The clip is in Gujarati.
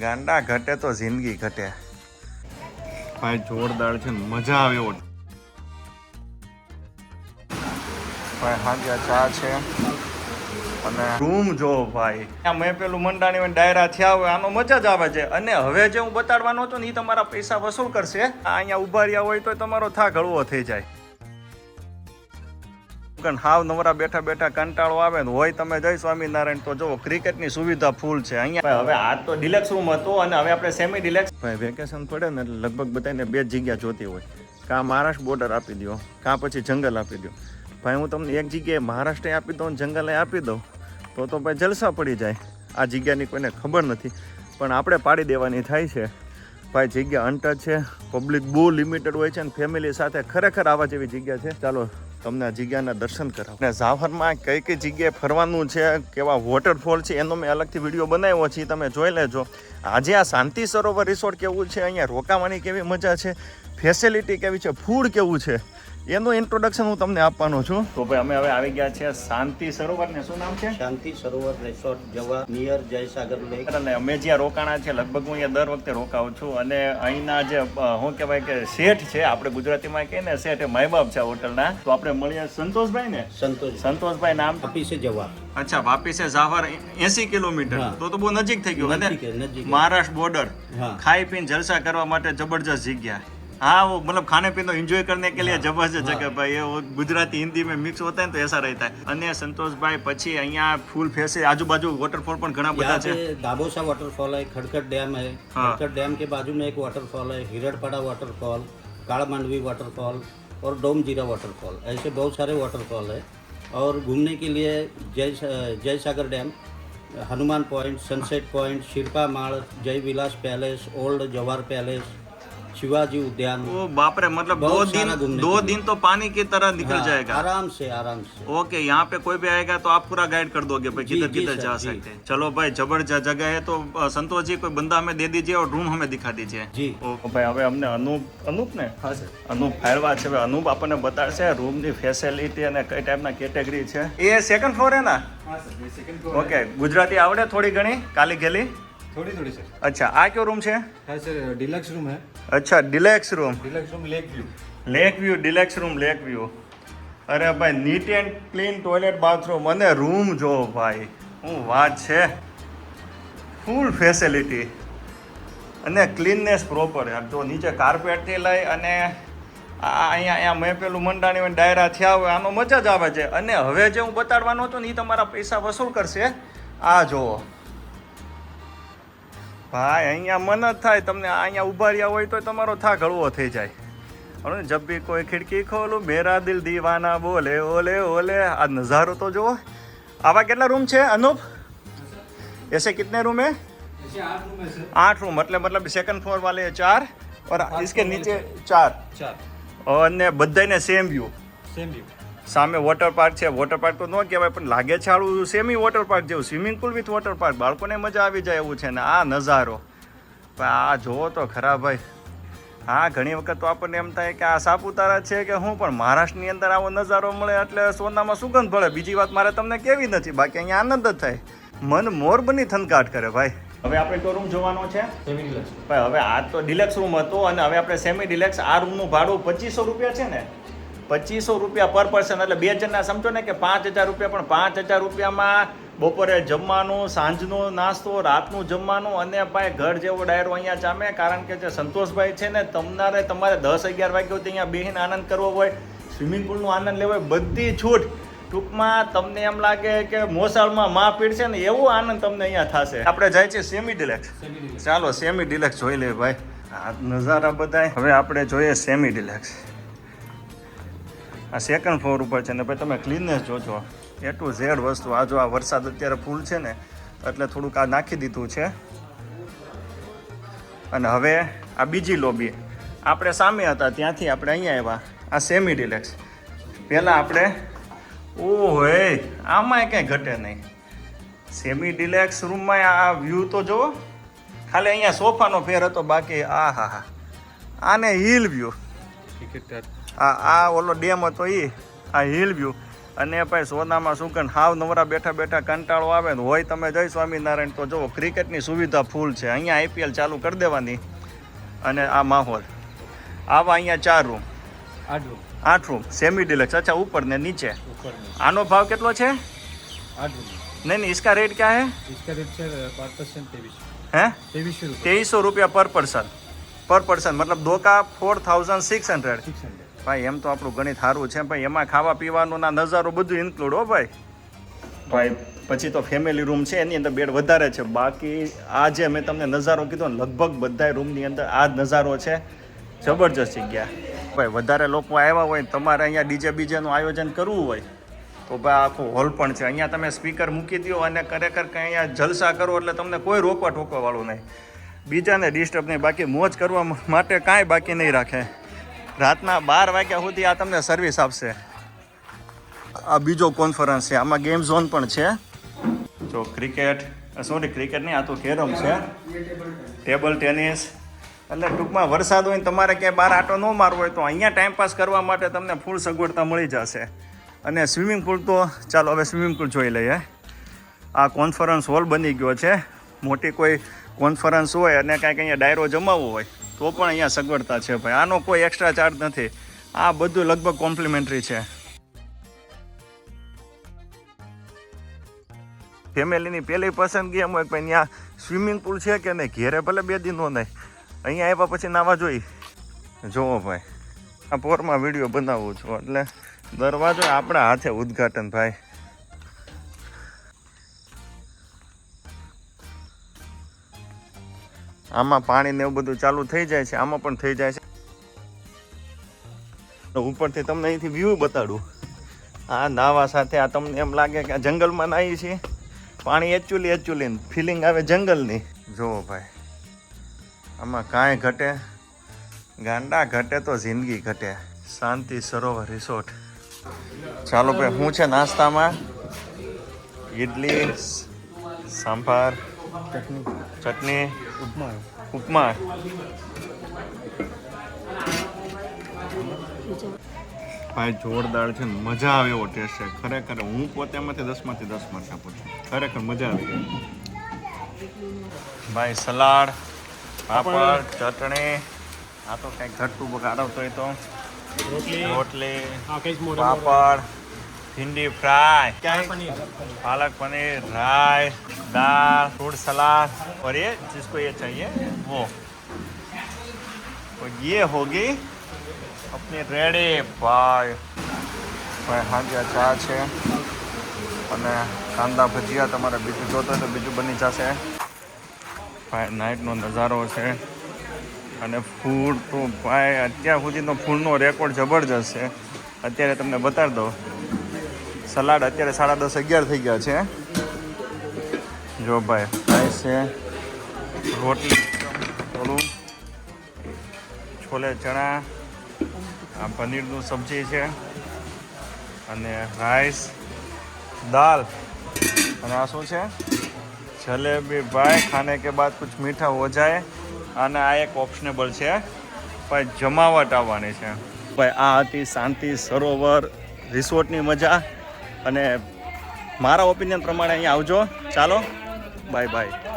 ગાંડા ઘટે તો જિંદગી ઘટે. ભાઈ, જોરદાર છે, મજા આવે એવો. ભાઈ હાજર ચા છે. અને રૂમ જો, ભાઈ. મેં પેલું મંડાણી ડાયરા થયા હોય, આનો મજા જ આવે છે. અને હવે જે હું બતાડવાનો હતો ને એ તમારા પૈસા વસૂલ કરશે. આ અહીંયા ઊભા રહ્યા હોય તો તમારો થાક હળવો થઈ જાય. કારણ હાવ નવરા બેઠા બેઠા કંટાળો આવે ને હોય તમે જય સ્વામિનારાયણ તો જુઓ ક્રિકેટની સુવિધા ફૂલ છે. અહીંયા હવે આ તો ડિલેક્સ રૂમ હતો અને હવે આપણે સેમી ડિલેક્સ ભાઈ વેકેશન પડે ને એટલે લગભગ બધાને બે જગ્યા જોતી હોય. કાં મહારાષ્ટ્ર બોર્ડર આપી દો કાં પછી જંગલ આપી દો ભાઈ હું તમને એક જગ્યાએ મહારાષ્ટ્રે આપી દઉં જંગલે આપી દઉં તો તો ભાઈ જલસા પડી જાય. આ જગ્યાની કોઈને ખબર નથી પણ આપણે પાડી દેવાની થાય છે. ભાઈ જગ્યા અનટચ છે પબ્લિક બહુ લિમિટેડ હોય છે અને ફેમિલી સાથે ખરેખર આવા જેવી જગ્યા છે. ચાલો તમને આ જગ્યાના દર્શન કરાવો. અને ઝાવરમાં કઈ કઈ જગ્યાએ ફરવાનું છે, કેવા વોટરફોલ છે, એનો મેં અલગથી વીડિયો બનાવ્યો છે તમે જોઈ લેજો. આજે આ શાંતિ સરોવર રિસોર્ટ કેવું છે, અહીંયા રોકાવાની કેવી મજા છે ફેસિલિટી કેવી છે ફૂડ કેવું છે? એનું ઇન્ટ્રોડક્શન હું તમને આપવાનો છું. તો ભાઈ અમે હવે આવી ગયા છે શાંતિ સરોવર ને શું નામ છે? શાંતિ સરોવર રિસોર્ટ જવા નિયર જયસાગર લેક અને અમે જ્યાં રોકાણા છે લગભગ હું અહીંયા દર વખતે રોકાઉં છું. અને અહીંના જે હું શું કહેવાય કે શેઠ છે આપણે ગુજરાતીમાં કહીએ ને શેઠ એ માય બાપ છે હોટલના. તો આપણે મળીએ સંતોષભાઈ ને? સંતોષ સંતોષભાઈ નામ? ઓફિસે જવા. અચ્છા વાપી છે ઝાવર એસી કિલોમીટર. તો તો બહુ નજીક થઈ ગયું. મહારાષ્ટ્ર બોર્ડર ખાઈ પીને જલસા કરવા માટે જબરજસ્ત જગ્યા. हाँ वो मतलब खाने पीने एंजॉय करने के लिए जबरदस्त जगह भाई ये वो गुजराती हिंदी में मिक्स होता है ना तो ऐसा रहता है અને સંતોષભાઈ પછી અહીંયા ફૂલ ફેસે આજુબાજુ વોટરફોલ પણ ઘણા બધા यहाँ છે पे दाबोसा वाटरफॉल है खड़कट डैम है हाँ। खड़कट डैम के बाजू में एक वाटरफॉल है हिरडपड़ा वाटरफॉल काला मांडवी वाटरफॉल और डोम जीरा वाटरफॉल ऐसे बहुत सारे वाटरफॉल है और घूमने के लिए जय Jai Sagar dam Hanuman point sunset point Sherpa माड़ Jai Vilas palace old Jawahar palace Shivaji उद्यान ओ बाप रे मतलब दो बहुत दिन सारा घूमने दो के लिए। दिन तो पानी की तरह निकल हाँ, जाएगा आराम से आराम से ओके यहाँ पे कोई भी आएगा तो आप पूरा गाइड कर दोगे भाई जी, किधर जी किधर सर, जा जी। सकते हैं चलो भाई जबरदस्त जगह है तो अ, संतोष जी कोई बंदा हमें दे दीजिए और रूम हमें दिखा दीजिए जी ઓ ભાઈ હવે અમને અનુપ અનુપ ને हाँ सर અનુપ ફાયરવા છે હવે અનુપ આપણને બતાડશે રૂમની ફેસિલિટી અને કઈ ટાઈપના કેટેગરી છે એ સેકન્ડ ફ્લોર હે ના ઓકે ગુજરાતી આવડે થોડી ઘણી કાલી ગેલી थोड़ी थोड़ी सर અચ્છા આ કયો રૂમ છે हाँ सर डिलक्स रूम है અચ્છા deluxe room deluxe room lake view lake view deluxe room lake view અરે ભાઈ neat and clean toilet bathroom અને રૂમ જો ભાઈ શું વાત છે ફૂલ ફેસિલિટી અને ક્લીનનેસ પ્રોપર યાર જો નીચે કાર્પેટથી લઈ અને આ અહીંયા અહીંયા મેં પેલું મંડાણી માં ડાયરા થયા હોય આનો મજા જ આવે છે અને હવે જે હું બતાડવાનો હતો ને એ તમારા પૈસા વસૂલ કરશે આ જુઓ ભાઈ અહીંયા મન જ થાય તમને અહીંયા ઉભા રહ્યા હોય તો તમારો થાક હળવો થઈ જાય और जब भी कोई खिड़की खोलूं मेरा दिल दीवाना बोले ओले ओले આ નજારો તો જુઓ આવા કેટલા રૂમ છે અનુપ ऐसे कितने रूम है ऐसे आठ रूम है सर आठ रूम मतलब मतलब सेकंड फ्लोर वाले चार और इसके नीचे चार चार અને બધાને સેમ વ્યૂ सेम व्यू સામે વોટર પાર્ક છે. વોટર પાર્ક તો ન કહેવાય પણ લાગે છે છાળું સેમી વોટર પાર્ક જેવું swimming pool with water park બાળકોને મજા આવી જાય એવું છે ને આ નજારો. પણ આ જોવો તો ખરા ભાઈ. હા ઘણી વખત તો આપણને એમ થાય કે આ સાપુતારા છે કે હું પણ મહારાષ્ટ્રની અંદર આવો નજારો મળે એટલે સોનામાં સુગંધ ભળે. બીજી વાત મારે તમને કેવી નથી બાકી અહીંયા આનંદ જ થાય. મન મોર બની થનકાટ કરે ભાઈ. હવે આપણે કયો રૂમ જોવાનો છે. સેમી ડિલક્સ ભાઈ હવે આ તો ડિલેક્સ રૂમ હતો અને હવે આપણે સેમી ડિલક્સ આ રૂમનું ભાડું પચીસો રૂપિયા છે ને. પચીસો રૂપિયા પર પર્સન એટલે બે જણના સમજો ને કે પાંચ હજાર રૂપિયા પણ પાંચ હજાર રૂપિયામાં બપોરે જમવાનું સાંજનો નાસ્તો રાતનું જમવાનું અને ભાઈ ઘર જેવો ડાયરો અહીંયા ચામે કારણ કે જે સંતોષભાઈ છે ને તમારે તમારે દસ અગિયાર વાગ્યા સુધી અહીંયા બેહીને આનંદ કરવો હોય. સ્વિમિંગ પુલનો આનંદ લેવો હોય બધી છૂટ. ટૂંકમાં તમને એમ લાગે કે મોસાળમાં માં પીડશે ને એવો આનંદ તમને અહીંયા થશે. આપણે જાય છે સેમી ડિલેક્સ ચાલો સેમી ડિલેક્સ જોઈ લે ભાઈ. આ નજારા બધાય. હવે આપણે જોઈએ સેમી ડિલેક્સ આ સેકન્ડ ફ્લોર ઉપર છે ને ભાઈ તમે ક્લીનનેસ જોજો. એ ટુ ઝેડ વસ્તુ. આ જો આ વરસાદ અત્યારે ફૂલ છે ને, એટલે થોડુંક આ નાખી દીધું છે. અને હવે આ બીજી લોબી આપણે સામે હતા, ત્યાંથી આપણે અહીંયા આવ્યા. આ સેમી ડિલેક્સ પહેલાં આપણે, ઓહો, આમાંય કંઈ ઘટે નહીં. સેમી ડિલેક્સ રૂમમાં આ વ્યૂ તો જુઓ. ખાલી અહીંયા સોફાનો ફેર હતો, બાકી આ હા હા. આને હિલ વ્યૂ આ આ ઓલો ડેમ હતો એ આ હિલ વ્યૂ અને ભાઈ સોનામાં શું કે હાવ નવરા બેઠા બેઠા કંટાળો આવે ને હોય તમે જઈ સ્વામિનારાયણ તો જુઓ ક્રિકેટની સુવિધા ફૂલ છે. અહીંયા આઈપીએલ ચાલુ કરી દેવાની અને આ માહોલ. આવા અહીંયા ચાર રૂમ આઠ રૂમ સેમી ડિલક્સ અચ્છા ઉપર ને નીચે. આનો ભાવ કેટલો છે? નહીં નહીં ઇસકા રેટ ક્યાં હે? રેટ છે હે? ત્રેવીસો રૂપિયા. પર પર્સન પર પર્સન મતલબ દો four thousand six hundred six hundred ભાઈ એમ તો આપણું ગણિત સારું છે ભાઈ એમાં ખાવા પીવાનું ના નજારો બધું ઇન્ક્લુડ હો ભાઈ. ભાઈ પછી તો ફેમિલી રૂમ છે એની અંદર બેડ વધારે છે. બાકી આ જે મેં તમને નજારો કીધો ને લગભગ બધા રૂમની અંદર આ જ નજારો છે. જબરજસ્ત જગ્યા. ભાઈ વધારે લોકો આવ્યા હોય તમારે અહીંયા ડીજે બીજેનું આયોજન કરવું હોય તો ભાઈ આખો હોલ પણ છે. અહીંયા તમે સ્પીકર મૂકી દો અને ખરેખર કંઈ અહીંયા જલસા કરો એટલે તમને કોઈ રોકવા ટોકવાવાળું નહીં. બીજાને ડિસ્ટર્બ નહીં બાકી મોજ કરવા માટે કાંઈ બાકી નહીં રાખે. રાતના બાર વાગ્યા સુધી આ તમને સર્વિસ આપશે. આ બીજો કોન્ફરન્સ છે. આમાં ગેમ ઝોન પણ છે. જો ક્રિકેટ સોરી ક્રિકેટ નહીં, આ તો કેરમ છે. ટેબલ ટેનિસ એટલે ટૂંકમાં વરસાદ હોય તમારે ક્યાંય બહાર આટો ન મારવો હોય તો અહીંયા ટાઈમ પાસ કરવા માટે તમને ફૂલ સગવડતા મળી જશે. અને સ્વિમિંગ પુલ તો, ચાલો હવે સ્વિમિંગ પુલ જોઈ લઈએ. આ કોન્ફરન્સ હોલ બની ગયો છે. મોટી કોઈ કોન્ફરન્સ હોય અને કાંઈક અહીંયા ડાયરો જમાવવો હોય. તો પણ અહીંયા સગવડતા છે ભાઈ. આનો કોઈ એક્સ્ટ્રા ચાર્જ નથી. આ બધું લગભગ કોમ્પ્લિમેન્ટરી છે. ફેમિલીની પહેલી પસંદગી એમ હોય ભાઈ ત્યાં સ્વિમિંગ પુલ છે કે નહીં? ઘેરે ભલે બે દિન નહીં. અહીંયા આવ્યા પછી નાવા જોઈ. જોવો ભાઈ. આ પોરમાં વીડિયો બનાવું છું એટલે દરવાજો આપણા હાથે ઉદ્ઘાટન, ભાઈ. આમાં પાણી ને એવું બધું ચાલુ થઈ જાય છે, આમાં પણ થઈ જાય છે. ઉપરથી તમને અહીંથી વ્યૂ બતાડું. આ નાવા સાથે આ તમને એમ લાગે કે આ જંગલમાં નાહી છે પાણી એચ્યુલી એચ્યુલી ફિલિંગ આવે જંગલની. જુઓ ભાઈ, આમાં કાંઈ ઘટે, ગાંડા ઘટે તો જિંદગી ઘટે. શાંતિ સરોવર રિસોર્ટ ચાલો ભાઈ, હું છે નાસ્તામાં. ઇડલી સાંભાર ચટણી ચટણી ઉપમા ઉપમા ભાઈ જોરદાર છે ને. મજા આવે એવો ટેસ્ટ છે. ખરેખર હું પોતે એમાંથી દસમાંથી દસ માર્ક આપું છું ખરેખર મજા આવી. ગઈ ભાઈ સલાડ પાપડ ચટણી આ તો કંઈક ઘટતું બગાડવતો હોય તો. રોટલી. રોટલી પાપડ. कई मोड़े पापड़ भिंडी फ्राई क्या है पनीर पालक पनीर राइस दाल फ्रूट सलाद और ये जिसको ये चाहिए वो और ये होगी अपनी रेडी ભાઈ ભાઈ હાંજ્યા ચા છે અને કાંદા ભજીયા તમારે બીજું જોતો હોય તો બીજું બની જશે ભાઈ નાઇટનો નજારો છે અને ફૂડ તો ભાઈ અત્યાર સુધીનો ફૂડનો રેકોર્ડ જબરજસ્ત છે અત્યારે તમને બતાવી દઉં સલાડ અત્યારે સાડા દસ, અગિયાર થઈ ગયા છે. જો ભાઈ રાઈસ છે. રોટલી થોડું છોલે, ચણા, આ પનીરનું સબ્જી છે. અને રાઈસ દાલ અને આ શું છે? જલેબી, ભાઈ, ખાને કે બાદ કુછ મીઠા હો જાય. અને આ એક ઓપ્શનેબલ છે. ભાઈ, જમાવટ આવવાની છે. ભાઈ, આ હતી શાંતિ સરોવર રિસોર્ટની મજા. અને મારા ઓપિનિયન પ્રમાણે અહીંયા આવજો. ચાલો. Bye bye.